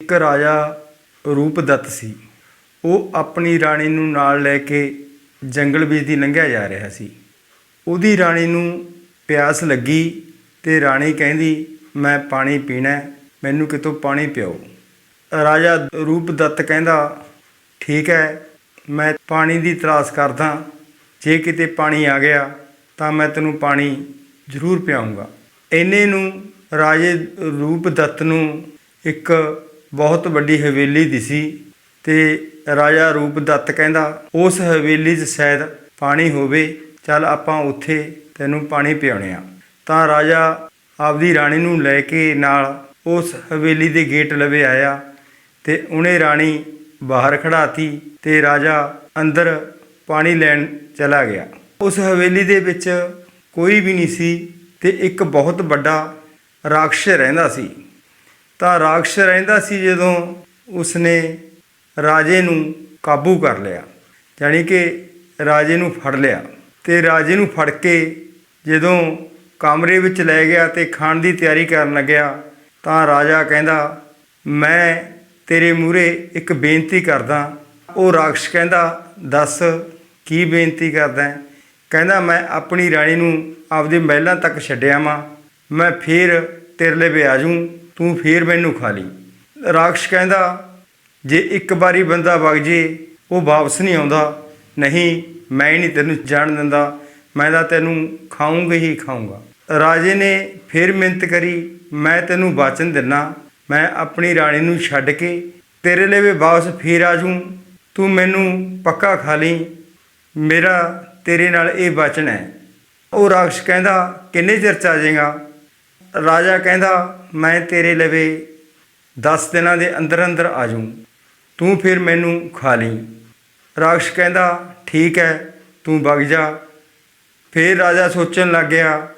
ਇੱਕ ਰਾਜਾ ਰੂਪਦੱਤ ਸੀ। ਉਹ ਆਪਣੀ ਰਾਣੀ ਨੂੰ ਨਾਲ ਲੈ ਕੇ ਜੰਗਲ ਵਿੱਚ ਦੀ ਲੰਘਿਆ ਜਾ ਰਿਹਾ ਸੀ। ਉਹਦੀ ਰਾਣੀ ਨੂੰ ਪਿਆਸ ਲੱਗੀ ਤੇ ਰਾਣੀ ਕਹਿੰਦੀ, ਮੈਂ ਪਾਣੀ ਪੀਣਾ ਮੈਨੂੰ ਕਿਤੋਂ ਪਾਣੀ ਪਿਆਓ। ਰਾਜਾ ਰੂਪਦੱਤ ਕਹਿੰਦਾ, ਠੀਕ ਹੈ, ਮੈਂ ਪਾਣੀ ਦੀ ਤਲਾਸ਼ ਕਰਦਾ। ਜੇ ਕਿਤੇ ਪਾਣੀ ਆ ਗਿਆ, ਤਾਂ ਮੈਂ ਤੈਨੂੰ ਪਾਣੀ ਜ਼ਰੂਰ ਪਿਆਉਂਗਾ ਇੰਨੇ ਨੂੰ ਰਾਜੇ ਰੂਪਦੱਤ ਨੂੰ ਇੱਕ ਬਹੁਤ ਵੱਡੀ ਹਵੇਲੀ ਦਿਸੀ ਤੇ ਰਾਜਾ ਰੂਪਦੱਤ ਕਹਿੰਦਾ, ਉਸ ਹਵੇਲੀ 'ਚ ਸ਼ਾਇਦ ਪਾਣੀ ਹੋਵੇ, ਚੱਲ ਆਪਾਂ ਉੱਥੇ ਤੈਨੂੰ ਪਾਣੀ ਪਿਆਉਣੇ ਆ। ਤਾਂ ਰਾਜਾ ਆਪਦੀ ਰਾਣੀ ਨੂੰ ਲੈ ਕੇ ਨਾਲ ਉਸ ਹਵੇਲੀ ਦੇ ਗੇਟ ਲਵੇ ਆਇਆ ਤੇ ਉਹਨੇ ਰਾਣੀ ਬਾਹਰ ਖੜਾਤੀ ਤੇ ਰਾਜਾ ਅੰਦਰ ਪਾਣੀ ਲੈਣ ਚਲਾ ਗਿਆ। ਉਸ ਹਵੇਲੀ ਦੇ ਵਿੱਚ ਕੋਈ ਵੀ ਨਹੀਂ ਸੀ ਤੇ ਇੱਕ ਬਹੁਤ ਵੱਡਾ ਰਾਖਸ਼ ਰਹਿੰਦਾ ਸੀ। ਤਾਂ ਰਾਖਸ਼ ਰਹਿੰਦਾ ਸੀ ਜਦੋਂ ਉਸਨੇ ਰਾਜੇ ਨੂੰ ਕਾਬੂ ਕਰ ਲਿਆ ਯਾਨੀ ਕਿ ਰਾਜੇ ਨੂੰ ਫੜ ਲਿਆ। ਤੇ ਰਾਜੇ ਨੂੰ ਫੜ ਕੇ ਜਦੋਂ ਕਮਰੇ ਵਿੱਚ ਲੈ ਗਿਆ ਤੇ ਖਾਣ ਦੀ ਤਿਆਰੀ ਕਰਨ ਲੱਗਿਆ, ਤਾਂ ਰਾਜਾ ਕਹਿੰਦਾ, ਮੈਂ ਤੇਰੇ ਮੂਹਰੇ ਇੱਕ ਬੇਨਤੀ ਕਰਦਾ। ਉਹ ਰਾਖਸ਼ ਕਹਿੰਦਾ, ਦੱਸ, ਕੀ ਬੇਨਤੀ ਕਰਦਾ ਕਹਿੰਦਾ, ਮੈਂ ਆਪਣੀ ਰਾਣੀ ਨੂੰ ਆਪਦੇ ਮਹਿਲਾਂ ਤੱਕ ਛੱਡਿਆ ਵਾਂ। ਮੈਂ ਫੇਰ ਤੇਰੇ ਲਈ ਆ ਜਾਊਂ ਤੂੰ ਫੇਰ ਮੈਨੂੰ ਖਾ ਲਈ। ਰਾਖਸ਼ ਕਹਿੰਦਾ, ਜੇ ਇੱਕ ਵਾਰੀ ਬੰਦਾ ਵਗ ਜੇ, ਉਹ ਵਾਪਸ ਨਹੀਂ ਆਉਂਦਾ। ਨਹੀਂ, ਮੈਂ ਹੀ ਨਹੀਂ ਤੈਨੂੰ ਜਾਣ ਦਿੰਦਾ। ਮੈਂ ਤਾਂ ਤੈਨੂੰ ਖਾਊਂਗਾ ਹੀ ਖਾਊਂਗਾ। ਰਾਜੇ ਨੇ ਫਿਰ ਮਿਹਨਤ ਕਰੀ, ਮੈਂ ਤੈਨੂੰ ਵਾਚਨ ਦਿੰਨਾ। ਮੈਂ ਆਪਣੀ ਰਾਣੀ ਨੂੰ ਛੱਡ ਕੇ ਤੇਰੇ ਲਈ ਵੀ ਵਾਪਸ ਫੇਰ ਆ ਜੂੰ ਤੂੰ ਮੈਨੂੰ ਪੱਕਾ ਖਾ ਲਈ। ਮੇਰਾ ਤੇਰੇ ਨਾਲ ਇਹ ਵਚਨ ਹੈ। ਉਹ ਰਾਖਸ਼ ਕਹਿੰਦਾ, ਕਿੰਨੇ ਚਿਰ ਚ ਆ ਜਾਏਗਾ? ਰਾਜਾ ਕਹਿੰਦਾ, ਮੈਂ ਤੇਰੇ ਲਵੇ 10 ਦਿਨਾਂ ਦੇ ਅੰਦਰ ਅੰਦਰ ਆ ਜਾਊਂ। ਤੂੰ ਫਿਰ ਮੈਨੂੰ ਖਾ ਲਈ। ਰਾਖਸ਼ ਕਹਿੰਦਾ, ਠੀਕ ਹੈ, ਤੂੰ ਵਗ ਜਾ। ਫਿਰ ਰਾਜਾ ਸੋਚਣ ਲੱਗ ਗਿਆ,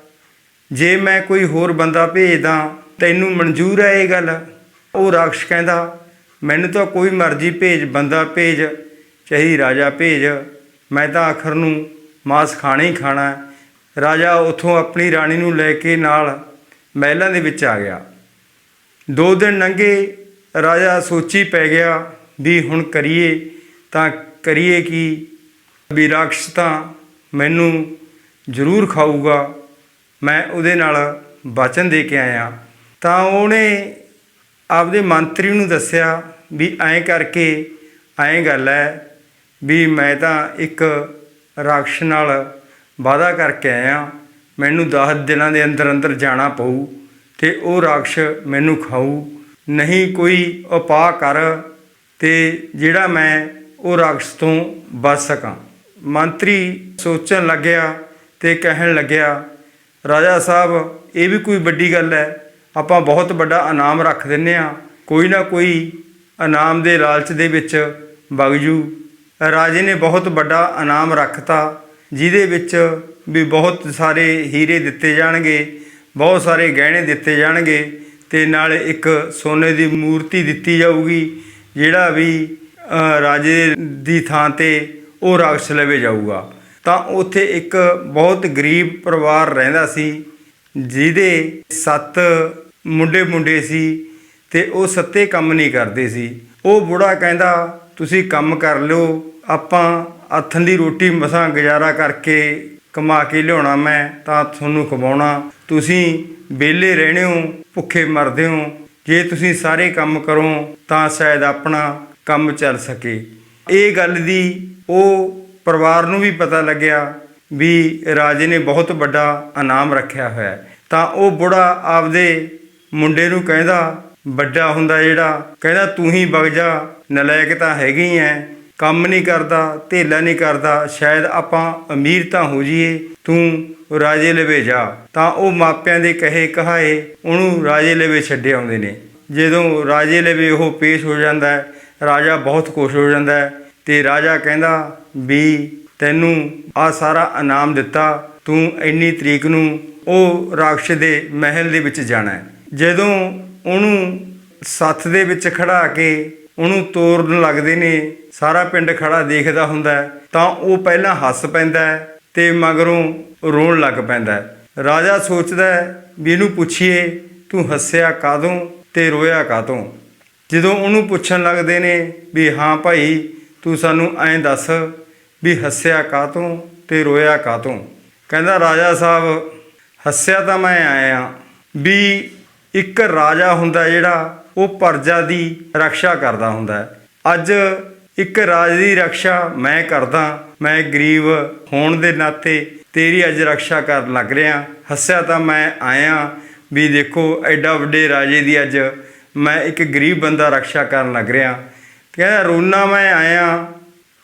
ਜੇ ਮੈਂ ਕੋਈ ਹੋਰ ਬੰਦਾ ਭੇਜਦਾ, ਤੈਨੂੰ ਮਨਜ਼ੂਰ ਹੈ ਇਹ ਗੱਲ? ਉਹ ਰਾਖਸ਼ ਕਹਿੰਦਾ, ਮੈਨੂੰ ਤਾਂ ਕੋਈ ਮਰਜ਼ੀ ਭੇਜ, ਬੰਦਾ ਭੇਜ, ਚਾਹੀ ਰਾਜਾ ਭੇਜ। ਮੈਂ ਤਾਂ ਆਖਰ ਨੂੰ ਮਾਸ ਖਾਣਾ ਹੀ ਖਾਣਾ ਰਾਜਾ ਉਥੋਂ ਆਪਣੀ ਰਾਣੀ ਨੂੰ ਲੈ ਕੇ ਨਾਲ ਮਹਿਲਾਂ ਦੇ ਵਿੱਚ ਆ ਗਿਆ। ਦੋ ਦਿਨ ਲੰਘੇ, ਰਾਜਾ ਸੋਚੀ ਪੈ ਗਿਆ ਵੀ ਹੁਣ ਕਰੀਏ ਤਾਂ ਕਰੀਏ ਕਿ? ਵੀ ਰਾਖਸ਼ ਤਾਂ ਮੈਨੂੰ ਜ਼ਰੂਰ ਖਾਊਗਾ। ਮੈਂ ਉਹਦੇ ਨਾਲ ਵਚਨ ਦੇ ਕੇ ਆਇਆ। ਤਾਂ ਉਹਨੇ ਆਪਦੇ ਮੰਤਰੀ ਨੂੰ ਦੱਸਿਆ ਵੀ ਐਂ ਕਰਕੇ ਐਂ ਗੱਲ ਹੈ ਵੀ ਮੈਂ ਤਾਂ ਇੱਕ ਰਾਖਸ਼ ਨਾਲ ਵਾਅਦਾ ਕਰਕੇ ਆਇਆ। ਮੈਨੂੰ 10 ਦਿਨਾਂ ਦੇ ਅੰਦਰ ਅੰਦਰ ਜਾਣਾ ਪਊ ਤੇ ਉਹ ਰਾਖਸ਼ ਮੈਨੂੰ ਖਾਊ। ਨਹੀਂ ਕੋਈ ਉਪਾਅ ਕਰ ਤੇ ਜਿਹੜਾ ਮੈਂ ਉਹ ਰਾਖਸ਼ ਤੋਂ ਬਚ ਸਕਾਂ। ਮੰਤਰੀ ਸੋਚਣ ਲੱਗਿਆ ਤੇ ਕਹਿਣ ਲੱਗਿਆ, ਰਾਜਾ ਸਾਹਿਬ, ਇਹ ਵੀ ਕੋਈ ਵੱਡੀ ਗੱਲ ਹੈ। ਆਪਾਂ ਬਹੁਤ ਵੱਡਾ ਇਨਾਮ ਰੱਖ ਦਿੰਨੇ ਆ ਕੋਈ ਨਾ ਕੋਈ ਇਨਾਮ ਦੇ ਲਾਲਚ ਦੇ ਵਿੱਚ ਬਗਜੂ ਰਾਜੇ ਨੇ ਬਹੁਤ ਵੱਡਾ ਇਨਾਮ ਰੱਖਤਾ, ਜਿਹਦੇ ਵਿੱਚ ਵੀ ਬਹੁਤ ਸਾਰੇ ਹੀਰੇ ਦਿੱਤੇ ਜਾਣਗੇ, ਬਹੁਤ ਸਾਰੇ ਗਹਿਣੇ ਦਿੱਤੇ ਜਾਣਗੇ ਤੇ ਨਾਲ ਇੱਕ ਸੋਨੇ ਦੀ ਮੂਰਤੀ ਦਿੱਤੀ ਜਾਊਗੀ, ਜਿਹੜਾ ਵੀ ਰਾਜੇ ਦੀ ਥਾਂ ਤੇ ਉਹ ਰਾਖਸ਼ ਲਵੇ ਜਾਊਗਾ। ਤਾਂ ਉੱਥੇ ਇੱਕ ਬਹੁਤ ਗਰੀਬ ਪਰਿਵਾਰ ਰਹਿੰਦਾ ਸੀ, ਜਿਹਦੇ ਸੱਤ ਮੁੰਡੇ ਮੁੰਡੇ ਸੀ ਤੇ ਉਹ ਸੱਤੇ ਕੰਮ ਨਹੀਂ ਕਰਦੇ ਸੀ। ਉਹ ਬੁੜਾ ਕਹਿੰਦਾ, ਤੁਸੀਂ ਕੰਮ ਕਰ ਲਿਓ, ਆਪਾਂ ਹੱਥਾਂ ਦੀ ਰੋਟੀ ਮਸਾਂ ਗੁਜ਼ਾਰਾ ਕਰਕੇ ਕਮਾ ਕੇ ਲਿਆਉਣਾ ਮੈਂ, ਤਾਂ ਤੁਹਾਨੂੰ ਖਵਾਉਣਾ। ਤੁਸੀਂ ਵਿਹਲੇ ਰਹਿਣੇ ਹੋ, ਭੁੱਖੇ ਮਰਦੇ ਹੋ। ਜੇ ਤੁਸੀਂ ਸਾਰੇ ਕੰਮ ਕਰੋ, ਤਾਂ ਸ਼ਾਇਦ ਆਪਣਾ ਕੰਮ ਚੱਲ ਸਕੇ। ਇਹ ਗੱਲ ਦੀ ਉਹ ਪਰਿਵਾਰ ਨੂੰ ਵੀ ਪਤਾ ਲੱਗਿਆ ਵੀ ਰਾਜੇ ਨੇ ਬਹੁਤ ਵੱਡਾ ਇਨਾਮ ਰੱਖਿਆ ਹੋਇਆ। ਤਾਂ ਉਹ ਬੁੜਾ ਆਪਦੇ ਮੁੰਡੇ ਨੂੰ ਕਹਿੰਦਾ, ਵੱਡਾ ਹੁੰਦਾ ਜਿਹੜਾ, ਕਹਿੰਦਾ ਤੂੰ ਹੀ ਵਗ ਜਾ, ਨਲਾਇਕ ਤਾਂ ਹੈਗੇ ਹੀ ਐ। ਕੰਮ ਨਹੀਂ ਕਰਦਾ, ਧੇਲਾ ਨਹੀਂ ਕਰਦਾ, ਸ਼ਾਇਦ ਆਪਾਂ ਅਮੀਰ ਤਾਂ ਹੋ ਜਾਈਏ, ਤੂੰ ਰਾਜੇ ਲਵੇ ਜਾ। ਤਾਂ ਉਹ ਮਾਪਿਆਂ ਦੇ ਕਹੇ ਕਹਾਏ ਉਹਨੂੰ ਰਾਜੇ ਲਵੇ ਛੱਡੇ ਆਉਂਦੇ ਨੇ। ਜਦੋਂ ਰਾਜੇ ਲਵੇ ਉਹ ਪੇਸ਼ ਹੋ ਜਾਂਦਾ ਹੈ, ਰਾਜਾ ਬਹੁਤ ਖੁਸ਼ ਹੋ ਜਾਂਦਾ ਹੈ ਤੇ ਰਾਜਾ ਕਹਿੰਦਾ, ਵੀ ਤੈਨੂੰ ਆ ਸਾਰਾ ਇਨਾਮ ਦਿੱਤਾ, ਤੂੰ ਇੰਨੀ ਤਰੀਕ ਨੂੰ ਉਹ ਰਾਖਸ਼ ਦੇ ਮਹਿਲ ਦੇ ਵਿੱਚ ਜਾਣਾ ਹੈ। ਜਦੋਂ ਉਹਨੂੰ ਸੱਥ ਦੇ ਵਿੱਚ ਖੜਾ ਕੇ ਉਹਨੂੰ ਤੋਰਨ ਲੱਗਦੇ ਨੇ ਸਾਰਾ ਪਿੰਡ ਖੜਾ ਦੇਖਦਾ ਹੁੰਦਾ ਤਾਂ ਉਹ ਪਹਿਲਾਂ ਹੱਸ ਪੈਂਦਾ ਹੈ ਤੇ ਮਗਰੋਂ ਰੋਣ ਲੱਗ ਪੈਂਦਾ ਰਾਜਾ ਸੋਚਦਾ ਵੀ ਇਹਨੂੰ ਪੁੱਛੀਏ, ਤੂੰ ਹੱਸਿਆ ਕਾਦੋਂ ਤੇ ਰੋਇਆ ਕਾਦੋਂ ਜਦੋਂ ਉਹਨੂੰ ਪੁੱਛਣ ਲੱਗਦੇ ਨੇ ਵੀ, ਹਾਂ ਭਾਈ, ਤੂੰ ਸਾਨੂੰ ਐਂ ਦੱਸ ਵੀ ਹੱਸਿਆ ਕਾਤੋਂ ਤੇ ਰੋਇਆ ਕਾਤੋਂ ਕਹਿੰਦਾ ਰਾਜਾ ਸਾਹਿਬ, ਹੱਸਿਆ ਤਾਂ ਮੈਂ ਆਇਆ ਵੀ ਇੱਕ ਰਾਜਾ ਹੁੰਦਾ ਜਿਹੜਾ ਉਹ ਪਰਜਾ ਦੀ ਰੱਖਿਆ ਕਰਦਾ ਹੁੰਦਾ ਅੱਜ ਇੱਕ ਰਾਜ ਦੀ ਰੱਖਿਆ ਮੈਂ ਕਰਦਾ, ਮੈਂ ਗਰੀਬ ਹੋਣ ਦੇ ਨਾਤੇ ਤੇਰੀ ਅੱਜ ਰੱਖਿਆ ਕਰਨ ਲੱਗ ਰਿਹਾ। ਹੱਸਿਆ ਤਾਂ ਮੈਂ ਆਇਆ ਵੀ ਦੇਖੋ ਐਡਾ ਵੱਡੇ ਰਾਜੇ ਦੀ ਅੱਜ ਮੈਂ ਇੱਕ ਗਰੀਬ ਬੰਦਾ ਰੱਖਿਆ ਕਰਨ ਲੱਗ ਰਿਹਾ। ਕਹਿੰਦਾ ਰੋਣਾ ਮੈਂ ਆਇਆ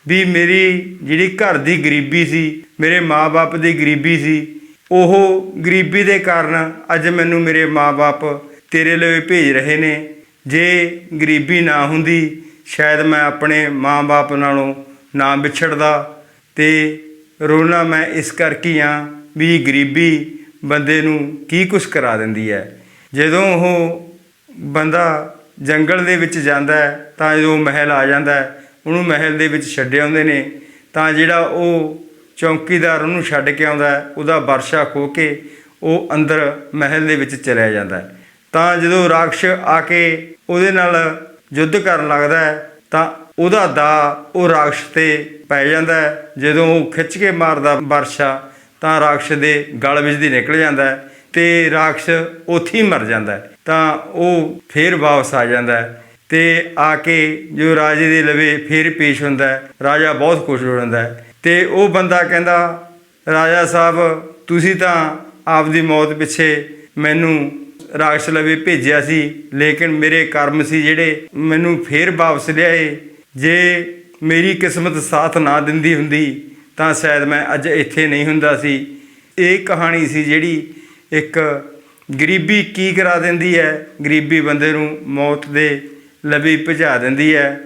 ਵੀ ਮੇਰੀ ਜਿਹੜੀ ਘਰ ਦੀ ਗਰੀਬੀ ਸੀ, ਮੇਰੇ ਮਾਪੇ ਦੀ ਗਰੀਬੀ ਸੀ, ਉਹ ਗਰੀਬੀ ਦੇ ਕਾਰਨ ਅੱਜ ਮੈਨੂੰ ਮੇਰੇ ਮਾਪੇ ਤੇਰੇ ਲਈ ਭੇਜ ਰਹੇ ਨੇ। ਜੇ ਗਰੀਬੀ ਨਾ ਹੁੰਦੀ ਸ਼ਾਇਦ ਮੈਂ ਆਪਣੇ ਮਾਂ ਬਾਪ ਨਾਲੋਂ ਨਾ ਵਿਛੜਦਾ ਤੇ ਰੋਣਾ ਮੈਂ ਇਸ ਕਰਕੇ ਆ ਵੀ ਗਰੀਬੀ ਬੰਦੇ ਨੂੰ ਕੀ ਕੁਛ ਕਰਾ ਦਿੰਦੀ ਹੈ। ਜਦੋਂ ਉਹ ਬੰਦਾ ਜੰਗਲ ਦੇ ਵਿੱਚ ਜਾਂਦਾ ਹੈ, ਤਾਂ ਜਦੋਂ ਮਹਿਲ ਆ ਜਾਂਦਾ ਹੈ, ਉਹਨੂੰ ਮਹਿਲ ਦੇ ਵਿੱਚ ਛੱਡ ਆਉਂਦੇ ਨੇ, ਤਾਂ ਜਿਹੜਾ ਉਹ ਚੌਕੀਦਾਰ ਉਹਨੂੰ ਛੱਡ ਕੇ ਆਉਂਦਾ ਹੈ, ਉਹਦਾ ਵਰਸ਼ਾ ਖੋ ਕੇ ਉਹ ਅੰਦਰ ਮਹਿਲ ਦੇ ਵਿੱਚ ਚਲਿਆ ਜਾਂਦਾ ਹੈ। ਤਾਂ ਜਦੋਂ ਰਾਖਸ਼ ਆ ਕੇ ਉਹਦੇ ਨਾਲ ਯੁੱਧ ਕਰਨ ਲੱਗਦਾ ਹੈ, ਤਾਂ ਉਹਦਾ ਦਾ ਉਹ ਰਾਖਸ਼ ਤੇ ਪੈ ਜਾਂਦਾ ਹੈ। ਜਦੋਂ ਉਹ ਖਿੱਚ ਕੇ ਮਾਰਦਾ ਵਰਸ਼ਾ, ਤਾਂ ਰਾਖਸ਼ ਦੇ ਗਲ ਵਿੱਚ ਦੀ ਨਿਕਲ ਜਾਂਦਾ ਹੈ ਤੇ ਰਾਖਸ਼ ਉੱਥੇ ਹੀ ਮਰ ਜਾਂਦਾ ਹੈ। ਤਾਂ ਉਹ ਫੇਰ ਵਾਪਸ ਆ ਜਾਂਦਾ ਹੈ ਤੇ ਆ ਕੇ ਜੋ ਰਾਜੇ ਦੇ ਲਵੇ ਫੇਰ ਪੇਸ਼ ਹੁੰਦਾ ਹੈ। ਰਾਜਾ ਬਹੁਤ ਖੁਸ਼ ਹੋ ਜਾਂਦਾ ਹੈ ਤੇ ਉਹ ਬੰਦਾ ਕਹਿੰਦਾ, ਰਾਜਾ ਸਾਹਿਬ, ਤੁਸੀਂ ਤਾਂ ਆਪਦੀ ਮੌਤ ਪਿੱਛੇ ਮੈਨੂੰ ਰਾਖਸ਼ ਲਵੇ ਭੇਜਿਆ ਸੀ, ਲੇਕਿਨ ਮੇਰੇ ਕਰਮ ਸੀ ਜਿਹੜੇ ਮੈਨੂੰ ਫੇਰ ਵਾਪਸ ਲਿਆਏ। ਜੇ ਮੇਰੀ ਕਿਸਮਤ ਸਾਥ ਨਾ ਦਿੰਦੀ ਹੁੰਦੀ, ਤਾਂ ਸ਼ਾਇਦ ਮੈਂ ਅੱਜ ਇੱਥੇ ਨਹੀਂ ਹੁੰਦਾ ਸੀ। ਇਹ ਕਹਾਣੀ ਸੀ ਜਿਹੜੀ ਇੱਕ ਗਰੀਬੀ ਕੀ ਕਰਾ ਦਿੰਦੀ ਹੈ? ਗਰੀਬੀ ਬੰਦੇ ਨੂੰ ਮੌਤ ਦੇ ਲਵੀ ਭਜਾ ਦਿੰਦੀ ਹੈ।